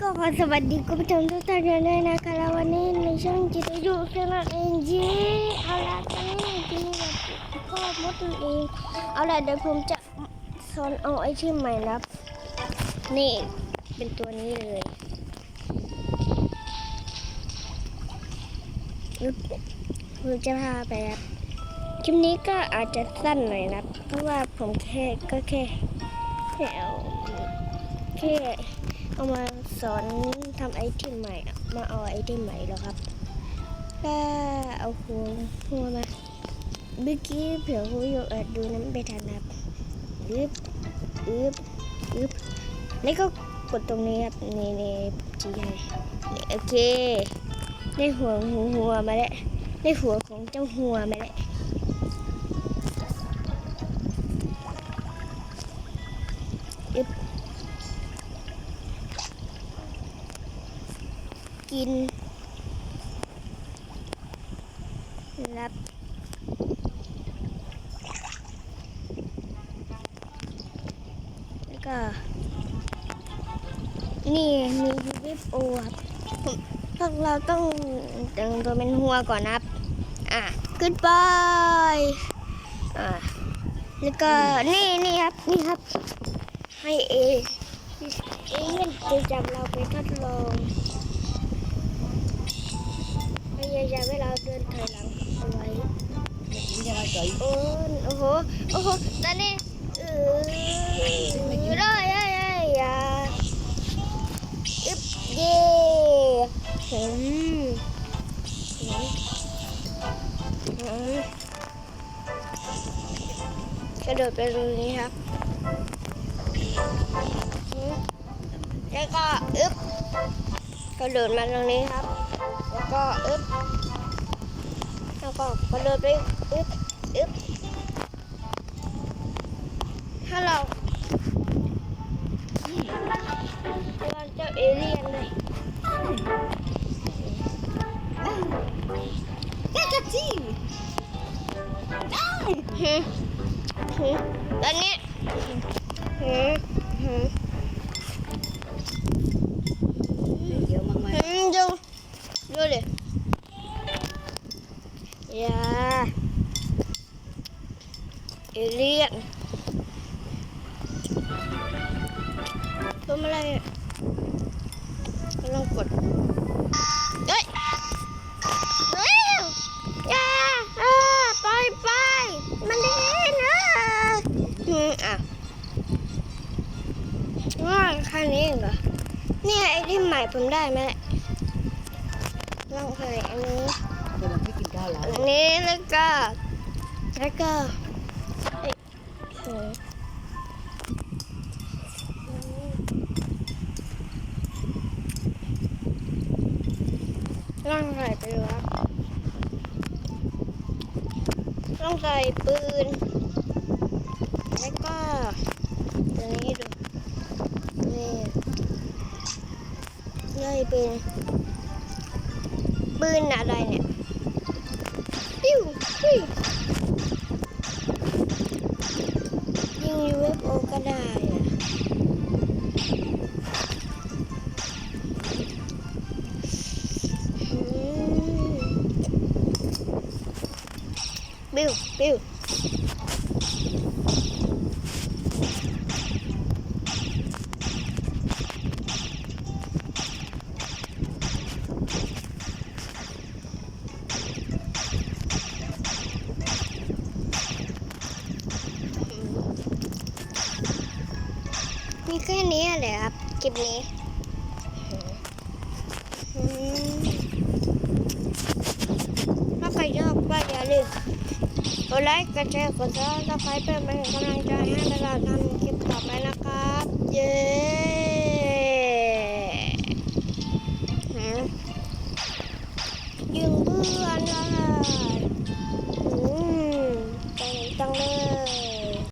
ก็ขอสวัสดีคุณผู้ชมทุกท่านด้วยนะคะแล้ววันนี้ในช่องจิตวิทยุกันเองเย้เอาละตอนนี้ที่นี่แบพ่อมดตัวเองเอาละเดี๋ยวผมจะสอนเอาไอเทมใหม่นะครับ นี่เป็นตัวนี้เลยผมจะพาไปครับคลิปนี้ก็อาจจะสั้นหน่อยนะเพราะว่าผมแค่ก็แค่แค่ เอามาสอนทำไอเทมใหม่ มาเอาไอเทมใหม่แล้วครับก็เอาหัวหัวมาเมื่อกี้เผื่อคุณผู้ชมอดูน้ำไปทันนะครับอึบอึบอึบแล้วก็กดตรงนี้ครับนี่นี่จีให้นี่โอเคได้หัวหัวหัวมาแล้วได้หัวของเจ้าหัวมาแล้วอึบ กินรับแล้วก็ นี่มีวิฟโอครับพวกเราต้องแต่งตัวเป็นหัวก่อนนะครับ อะ ขึ้นไป อะ แล้วก็นี่นี่ครับ นี่ครับ ให้เอเอเลี่ยนจะจับเราไปทดลอง พยายามให้เราเดินถอยหลังเอาไว้นี่ยังไงเก๋โอ้โอ้โหโอ้โหตอนนี้เออได้ได้ได้อย่าอึบเย่หืมหืมหืมกระโดดไปตรงนี้ครับแล้วก็อึบกระโดดมาตรงนี้ครับ แล้วก็อึบแล้วก็กระโดดไปอึบอึบถ้าเราเราเจ้าเอเลี่ยนเลยได้กระจี้ได้ฮึฮึตอนนี้ฮึฮึ เดี๋ยวมาใหม่ ฮึดูดูดิอย่า เอเลี่ยนทำอะไรอะกำลังกดเฮ้ยเฮ้ยอย่าอ่าไปไป มันดีนะอืมอะว่าแค่นี้เองเหรอเนี่ยไอ้ที่ใหม่ผมได้ไหมลองใส่อันนี้เดี๋ยวมันพี่กินข้าวแล้วอันนี้แล้วก็แล้วก็เอ้ย โอ้ยลองใส่ไปดูครับลองใส่ปืน แล้วก็ตัวนี้ดูนี่นี่ปืน ปืนอะไรเนี่ยปิ้วปิ้ว มโอก็ได้อะบิวบิวีแค่นี้เลยครับคลิปนี้ถ้าใครชอบก็อย่าลืมกดไลค์กดแชร์กดซับสไครป์เป็นกำลังใจให้ตลาดทำคลิปต่อไปนะครับ เย้ยิงเพื่อนเลย